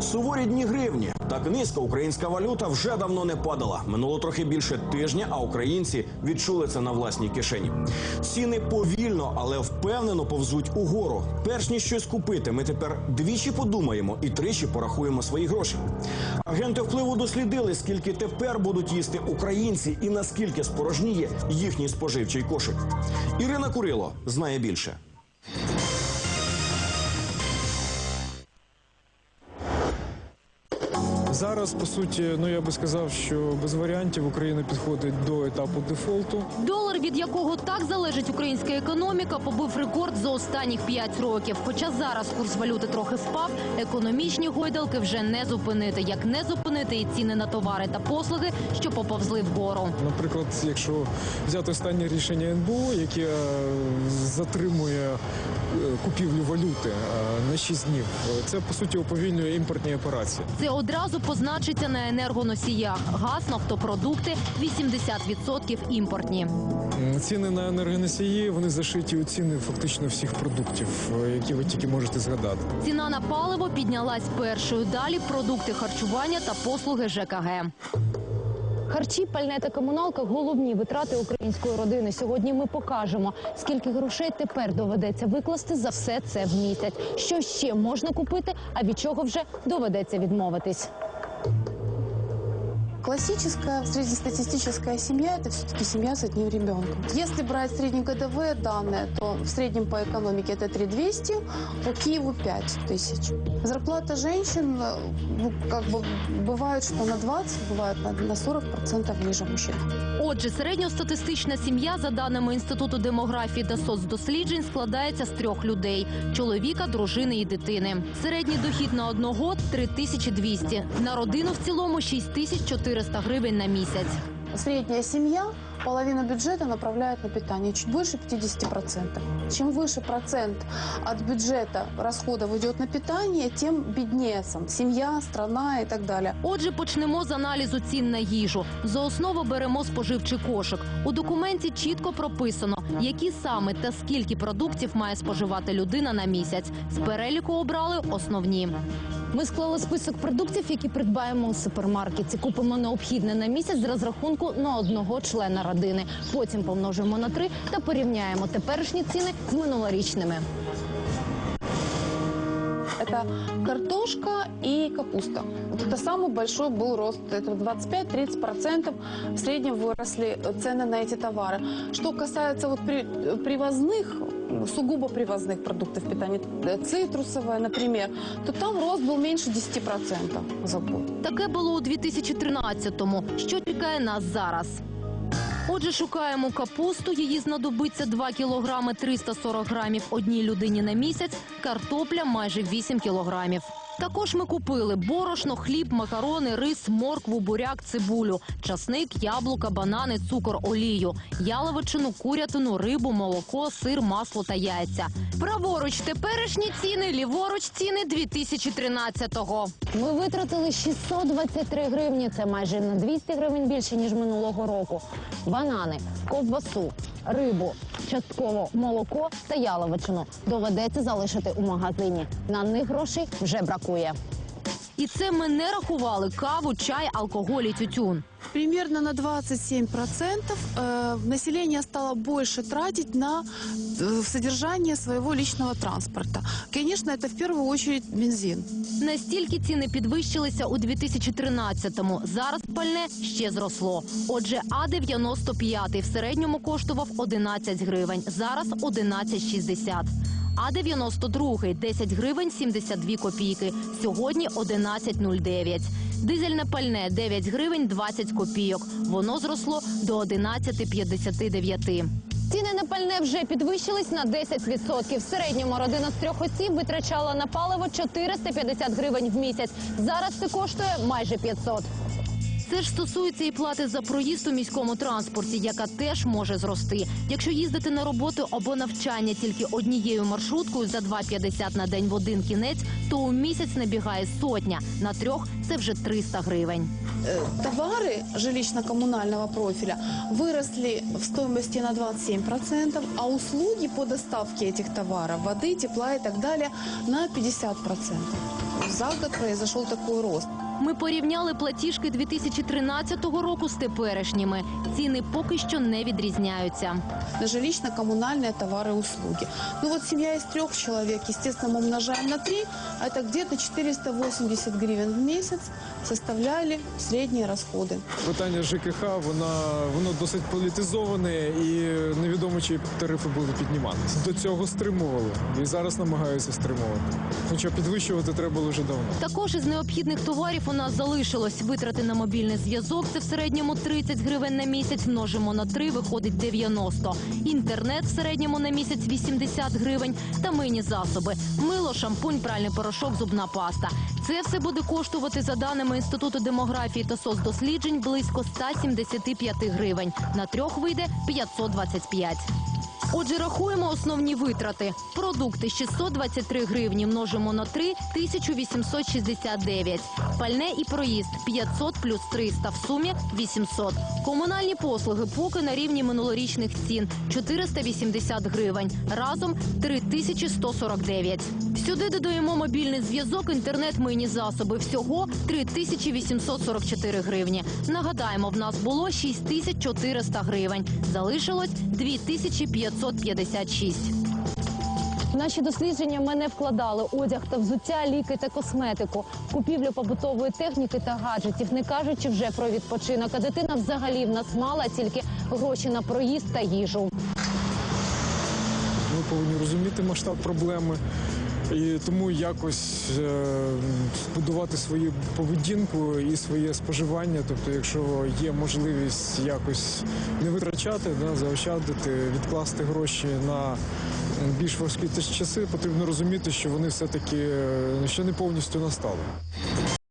Суворі дні гривні. Так низько українська валюта вже давно не падала. Минуло трохи більше тижня, а українці відчули це на власній кишені. Ціни повільно, але впевнено повзуть угору. Перш ніж щось купити, ми тепер двічі подумаємо і тричі порахуємо свої гроші. Агенти впливу дослідили, скільки тепер будуть їсти українці і наскільки спорожніє їхній споживчий кошик. Ірина Курило знає більше. Зараз, по суті, ну я би сказав, що без варіантів Україна підходить до етапу дефолту. Долар, від якого так залежить українська економіка, побив рекорд за останніх 5 років. Хоча зараз курс валюти трохи впав, економічні гойдалки вже не зупинити. Як не зупинити і ціни на товари та послуги, що поповзли вгору. Наприклад, якщо взяти останнє рішення НБУ, яке е, затримує е, купівлю валюти е, на 6 днів, це по суті уповільнює імпортні операції. Це одразу позначиться на енергоносіях. Газ, нафтопродукти 80% імпортні. Ціни на енергоносії вони зашиті у ціни фактично всіх продуктів, е, які ви тільки можете згадати. Ціна на паливо піднялась першою. Далі продукти харчування та послуги ЖКГ. Харчі, пальне та комуналка головні витрати української родини. Сьогодні ми покажемо, скільки грошей тепер доведеться викласти за все це в місяць. Що ще можна купити, а від чого вже доведеться відмовитись. Классическая среднестатистическая семья – это все-таки семья с одним ребенком. Если брать среднегодовые данные, то в среднем по экономике это 3200, по Киеву 5000. Зарплата женщин, э, ну, как бы, бывает, что на 20, бывает на, на 40% ниже мужчин. Отже, середньостатистична сім'я, за даними інституту демографії та соцдосліджень, складається з трьох людей: чоловіка, дружини і дитини. Середній дохід на одного 3200. На родину в цілому 6400 гривень на місяць. Средняя семья половину бюджета направляет на питание, чуть больше 50%. Чем выше процент от бюджета расходов идет на питание, тем беднее сам- семья, страна и так далее. Отже, почнемо з аналізу цін на їжу. За основу беремо споживчий кошик. У документі чітко прописано, які саме та скільки продуктів має споживати людина на місяць. З переліку обрали основні. Ми склали список продуктів, які придбаємо у супермаркеті. Купимо необхідне на місяць з розрахунку на одного члена родини. Потім помножуємо на три та порівняємо теперішні ціни з минулорічними. Это картошка и капуста. Вот это самый большой был рост. Это 25-30% в среднем выросли цены на эти товары. Что касается вот при- привозных, сугубо привозных продуктов питания, э, цитрусовая, например, то там рост был меньше 10% за год. Таке було у 2013-му. Що чекає нас зараз? Отже, шукаємо капусту. Її знадобиться 2 кілограми 340 грамів одній людині на місяць. Картопля майже 8 кілограмів. Також ми купили борошно, хліб, макарони, рис, моркву, буряк, цибулю, часник, яблука, банани, цукор, олію, яловичину, курятину, рибу, молоко, сир, масло та яйця. Праворуч теперішні ціни, ліворуч ціни 2013-го. Ми витратили 623 гривні. Це майже на 200 гривень більше ніж минулого року. Банани, ковбасу, рибу, частково молоко та яловичину доведеться залишити у магазині. На них грошей вже бракує. І це ми не рахували каву, чай, алкоголь і тютюн. Примерно на 27% э, население стало больше тратить на э, содержание своего личного транспорта. Конечно, это в первую очередь бензин. Настільки ціни підвищилися у 2013-му. Зараз пальне ще зросло. Отже, А-95 в середньому коштував 11 гривень, зараз 11,60. А-92 – 10 гривень 72 копійки, сьогодні 11,09. Дизельне пальне – 9 гривень 20 копійок. Воно зросло до 11,59. Ціни на пальне вже підвищились на 10%. В середньому родина з трьох осіб витрачала на паливо 450 гривень в місяць. Зараз це коштує майже 500. Це ж стосується і плати за проїзд у міському транспорті, яка теж може зрости. Якщо їздити на роботу або навчання тільки однією маршруткою за 2,50 на день в один кінець, то у місяць набігає сотня. На трьох це вже 300 гривень. Э, Товары жилищно-коммунального профиля выросли в стоимости на 27%, а услуги по доставке этих товаров, воды, тепла и так далее на 50%. За год произошел такой рост. Ми порівняли платіжки 2013 року з теперішніми. Ціни поки що не відрізняються. на жилищно-коммунальные товары и услуги. Ну вот семья из трех человек, естественно, мы умножаем на три, а это где-то 480 гривен в месяц составляли средние расходы. Питання ЖКХ вона воно досить політизоване і невідомо, чи тарифи будуть підніматися. До цього стримували і зараз намагаються стримувати. Хоча підвищувати треба було вже давно. Також із необхідних товарів у нас залишилось витрати на мобільний зв'язок. Це в середньому 30 гривень на місяць. Множимо на 3, виходить 90. Інтернет в середньому на місяць 80 гривень. Та мийні засоби. Мило, шампунь, пральний порошок, зубна паста. Це все буде коштувати за даними Інституту демографії та соцдосліджень близько 175 гривень. На трьох вийде 525. Отже, рахуємо основні витрати. Продукти 623 гривні множимо на 3 – 1869. Пальне і проїзд 500 плюс 300 в сумі 800. Комунальні послуги поки на рівні минулорічних цін 480 гривень. Разом 3149. Сюди додаємо мобільний зв'язок, інтернет, мийні засоби. Всього 3844 гривні. Нагадаємо, в нас було 6400 гривень. Залишилось 2556. В наші дослідження ми не вкладали одяг та взуття, ліки та косметику, купівлю побутової техніки та гаджетів, не кажучи вже про відпочинок. А дитина взагалі в нас мала тільки гроші на проїзд та їжу. Ми повинні розуміти масштаб проблеми. І тому якось будувати збудувати свою поведінку і своє споживання. Тобто, якщо є можливість якось не витрачати, да, заощадити, відкласти гроші на більш важкі часи, потрібно розуміти, що вони все-таки е, ще не повністю настали.